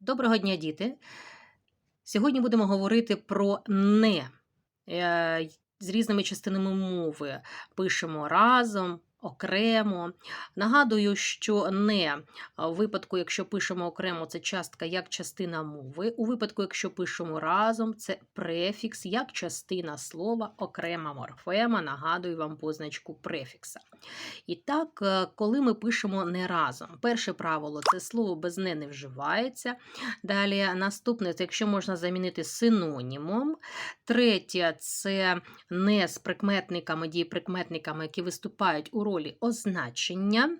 Доброго дня, діти! Сьогодні будемо говорити про не Е, з різними частинами мови. Пишемо разом, окремо. Нагадую, що не в випадку, якщо пишемо окремо, це частка як частина мови. У випадку, якщо пишемо разом, це префікс як частина слова, окрема морфема. Нагадую вам позначку префікса. І так, е, коли ми пишемо не разом, перше правило це слово без не не вживається. Далі наступне, це якщо можна замінити синонімом. Третє це не з прикметниками, дієприкметниками, які виступають у ролі означення.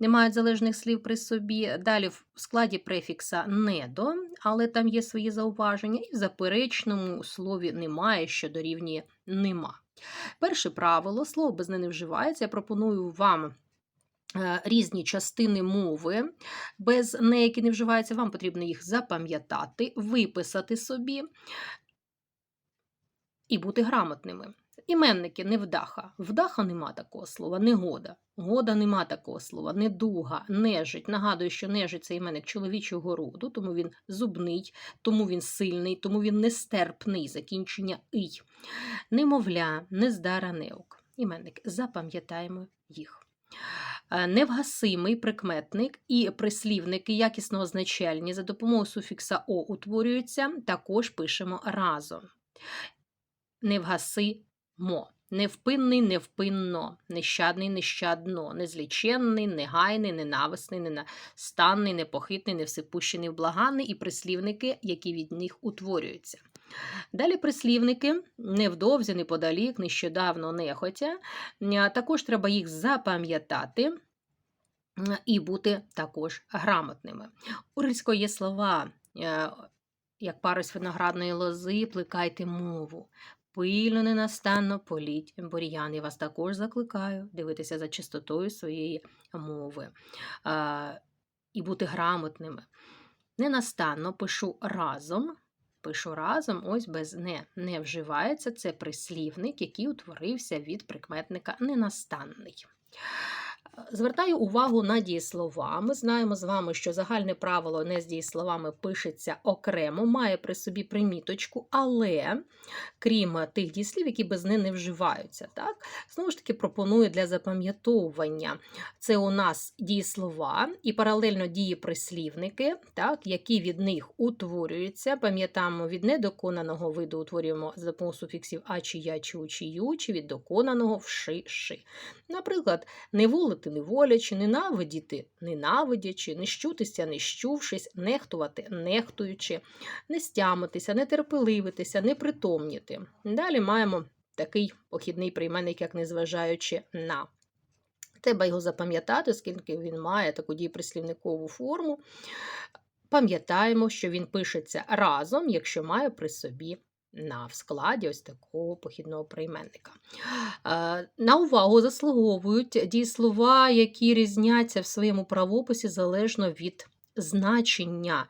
Не мають залежних слів при собі. Далі в складі префікса недо, але там є свої зауваження, і в заперечному слові немає, що дорівнює нема. Перше правило, слово без не вживається. Я пропоную вам е, різні частини мови, без не, які не вживаються, вам потрібно їх запам'ятати, виписати собі і бути грамотними. Іменники невдаха. Вдаха нема такого слова, негода. Года нема такого слова, недуга, нежить. Нагадую, що нежить це іменник чоловічого роду, тому він зубний, тому він сильний, тому він нестерпний, закінчення ий. Немовля, нездара неук. Іменник, запам'ятаємо їх. Е, Невгасимий прикметник і прислівники якісно означальні за допомогою суфікса о утворюються, також пишемо разом. Невгасимо. Невпинний, невпинно, нещадний, нещадно, незліченний, негайний, ненависний, ненастанний, непохитний, невсипущений, вблаганний і прислівники, які від них утворюються. Далі прислівники невдовзі, неподалік, нещодавно, нехотя. Також треба їх запам'ятати і бути також грамотними. У є слова, е, як парось виноградної лози, плекайте мову. Пильно ненастанно політь бур'ян. Я вас також закликаю дивитися за чистотою своєї мови е, і бути грамотними. Ненастанно пишу разом. Пишу разом, ось без не не вживається. Це прислівник, який утворився від прикметника ненастанний. Звертаю увагу на дієслова. Ми знаємо з вами, що загальне правило не з дієсловами пишеться окремо, має при собі приміточку, але крім тих дієслів, які без не не вживаються. Так? Знову ж таки, пропоную для запам'ятовування. Це у нас дієслова і паралельно дієприслівники, так, які від них утворюються. Пам'ятаємо, від недоконаного виду утворюємо за допомогою суфіксів а чи я, чи у, чи ю, чи від доконаного вши, ши. Наприклад, не волити не волячи, ненавидіти ненавидячи, не щутися, не щувшись, нехтувати, нехтуючи, не стямитися, не терпеливитися, не притомніти. Далі маємо такий похідний прийменник, як незважаючи на. Треба його запам'ятати, оскільки він має таку дієприслівникову форму. Пам'ятаємо, що він пишеться разом, якщо має при собі на в складі ось такого похідного прийменника. На увагу заслуговують дієслова, які різняться в своєму правописі залежно від значення.